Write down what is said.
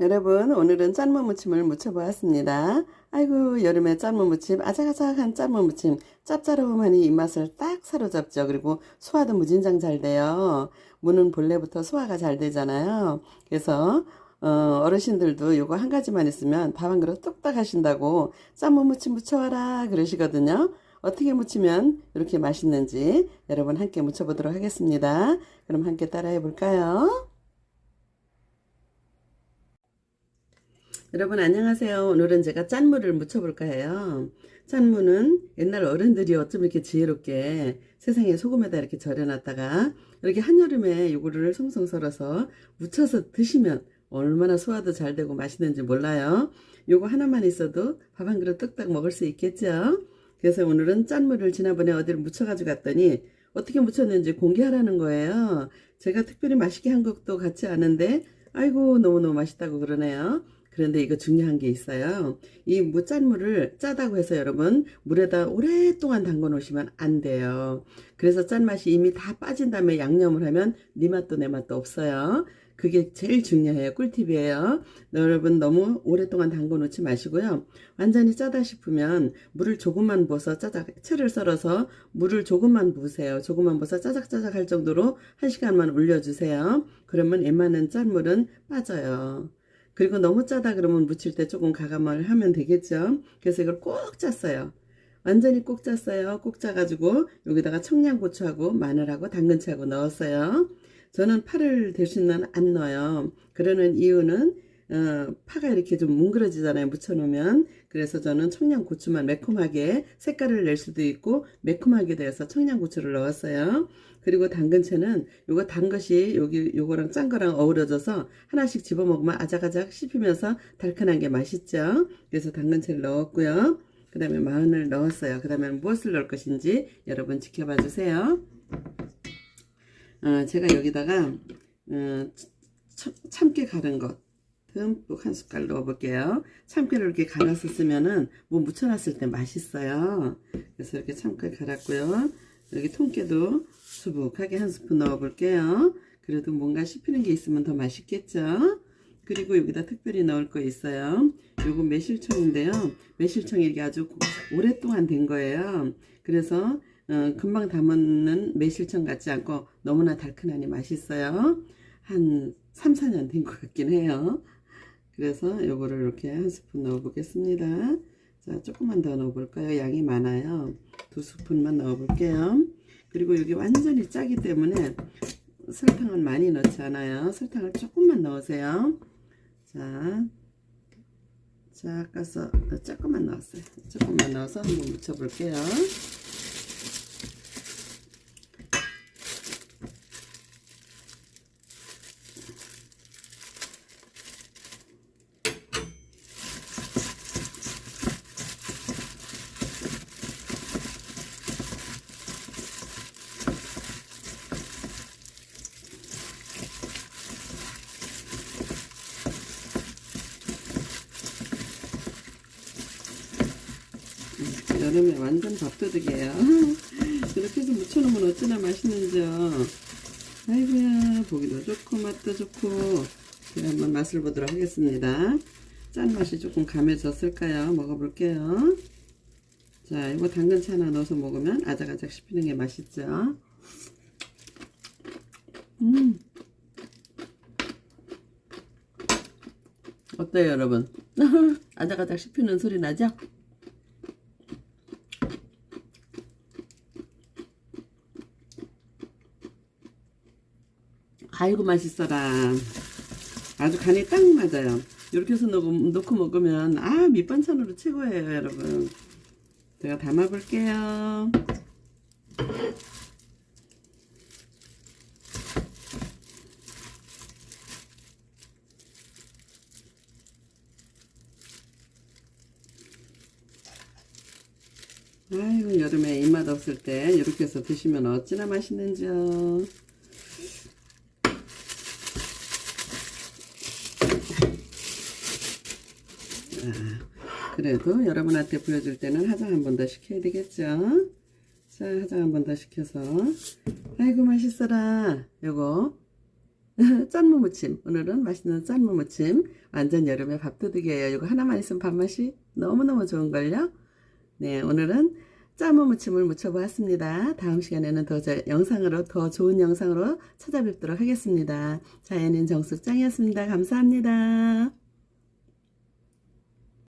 여러분 오늘은 짠무 무침을 무쳐보았습니다. 아이고 여름에 짠무 무침 아삭아삭한 짠무 무침 짭짤하니 입맛을 딱 사로잡죠. 그리고 소화도 무진장 잘 돼요. 무는 본래부터 소화가 잘 되잖아요. 그래서 어, 어르신들도 요거 한 가지만 있으면 밥 한 그릇 뚝딱 하신다고 짠무 무침 무쳐와라 그러시거든요. 어떻게 무치면 이렇게 맛있는지 여러분 함께 무쳐보도록 하겠습니다. 그럼 함께 따라해 볼까요? 여러분 안녕하세요. 오늘은 제가 짠무를 무쳐볼까 해요. 짠무는 옛날 어른들이 어쩜 이렇게 지혜롭게 세상에 소금에다 이렇게 절여놨다가 이렇게 한여름에 요거를 송송 썰어서 무쳐서 드시면 얼마나 소화도 잘 되고 맛있는지 몰라요. 요거 하나만 있어도 밥 한 그릇 뚝딱 먹을 수 있겠죠. 그래서 오늘은 짠무를 지난번에 어디를 무쳐가지고 갔더니 어떻게 무쳤는지 공개하라는 거예요. 제가 특별히 맛있게 한 것도 같지 않은데 아이고 너무너무 맛있다고 그러네요. 그런데 이거 중요한 게 있어요. 이 무짠물을 짜다고 해서 여러분 물에다 오랫동안 담궈 놓으시면 안 돼요. 그래서 짠맛이 이미 다 빠진 다음에 양념을 하면 네 맛도 내 맛도 없어요. 그게 제일 중요해요. 꿀팁이에요. 여러분 너무 오랫동안 담궈 놓지 마시고요. 완전히 짜다 싶으면 물을 조금만 부어서 짜작 채를 썰어서 물을 조금만 부으세요. 조금만 부어서 짜작짜작 할 정도로 한 시간만 올려주세요. 그러면 웬만한 짠물은 빠져요. 그리고 너무 짜다 그러면 무칠 때 조금 가감을 하면 되겠죠. 그래서 이걸 꼭 짰어요. 완전히 꼭 짰어요. 꼭 짜가지고 여기다가 청양고추하고 마늘하고 당근채하고 넣었어요. 저는 파를 대신은 안 넣어요. 그러는 이유는 어, 파가 이렇게 좀 뭉그러지잖아요. 묻혀놓으면. 그래서 저는 청양고추만 매콤하게 색깔을 낼 수도 있고 매콤하게 돼서 청양고추를 넣었어요. 그리고 당근채는 요거 단 것이 여기 요거랑 짠 거랑 어우러져서 하나씩 집어 먹으면 아작아작 씹히면서 달큰한 게 맛있죠. 그래서 당근채를 넣었고요. 그 다음에 마늘을 넣었어요. 그 다음에 무엇을 넣을 것인지 여러분 지켜봐 주세요. 어, 제가 여기다가 어, 참, 참깨 갈은 것 듬뿍 한 숟갈 넣어볼게요. 참깨를 이렇게 갈아서 쓰면은 뭐 묻혀놨을 때 맛있어요. 그래서 이렇게 참깨 갈았고요. 여기 통깨도 수북하게 한 스푼 넣어볼게요. 그래도 뭔가 씹히는 게 있으면 더 맛있겠죠. 그리고 여기다 특별히 넣을 거 있어요. 요거 매실청인데요. 매실청이 이게 아주 오랫동안 된 거예요. 그래서 어, 금방 담은 매실청 같지 않고 너무나 달큰하니 맛있어요. 한 3, 4년 된 것 같긴 해요. 그래서 요거를 이렇게 한 스푼 넣어 보겠습니다. 자, 조금만 더 넣어 볼까요? 양이 많아요. 두 스푼만 넣어 볼게요. 그리고 여기 완전히 짜기 때문에 설탕을 많이 넣지 않아요. 설탕을 조금만 넣으세요. 자, 자, 아까서 조금만 넣었어요. 조금만 넣어서 한번 묻혀 볼게요. 여름에 완전 밥도둑이에요. 이렇게 해서 무쳐놓으면 어찌나 맛있는지요. 아이고야, 보기도 좋고, 맛도 좋고. 제가 한번 맛을 보도록 하겠습니다. 짠맛이 조금 감해졌을까요? 먹어볼게요. 자, 이거 당근차 하나 넣어서 먹으면 아작아작 씹히는 게 맛있죠. 음. 어때요, 여러분? 아작아작 씹히는 소리 나죠? 아이고 맛있어라. 아주 간이 딱 맞아요. 이렇게 해서 넣고, 넣고 먹으면 아 밑반찬으로 최고예요 여러분. 제가 담아 볼게요. 아이고 여름에 입맛 없을 때 이렇게 해서 드시면 어찌나 맛있는지요 그래도 여러분한테 보여줄 때는 화장 한 번 더 시켜야 되겠죠? 자, 화장 한 번 더 시켜서. 아이고, 맛있어라. 요거. 짠무 무침. 오늘은 맛있는 짠무 무침. 완전 여름의 밥도둑이에요. 이거 하나만 있으면 밥맛이 너무너무 좋은걸요? 네, 오늘은 짠무 무침을 무쳐보았습니다. 다음 시간에는 더 저- 영상으로, 더 좋은 영상으로 찾아뵙도록 하겠습니다. 자연인 정수 짱이었습니다. 감사합니다.